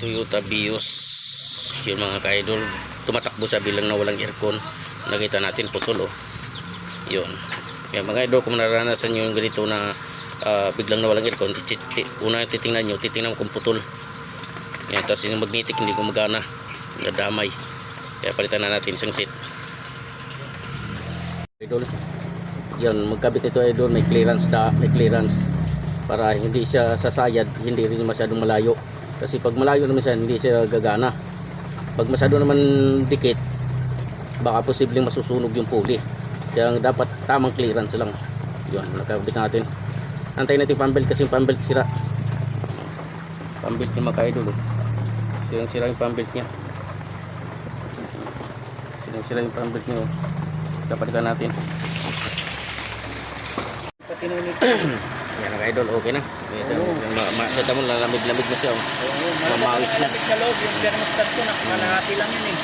Toyota Vios. Yun mga ka-idol. Tumatakbo sa bilang na walang aircon. Nakita natin putol oh yun. Kaya mga idol kung naranasan nyo yung ganito na ah, biglang na walang aircon una titingnan nyo titingnan kung putol. Yan tapos yung magnetic hindi gumagana. Nadamay. Kaya palitan na natin isang set idol yun magkabit ito idol. May clearance na may clearance. Para hindi siya sasayad hindi rin masyadong malayo kasi pag malayo naman siya hindi siya gagana. Pag masyado naman dikit baka posibleng masusunog yung pulley. Kaya dapat tamang clearance lang. Yun nakabit natin. Antayin natin yung pambelt kasi yung pambelt sira. Pambelt yung mga idol oh. sirang sira yung pambelt niya. Sirang sira yung pambelt niya oh. kapalitan natin. Patinunit. yan ang idol okay na ito Oo. ma- ma- kita mo lalamig-lamig na siya oh. Mamawis na. Malamig sa loob, yung thermostat ko, nakalahati lang yun eh.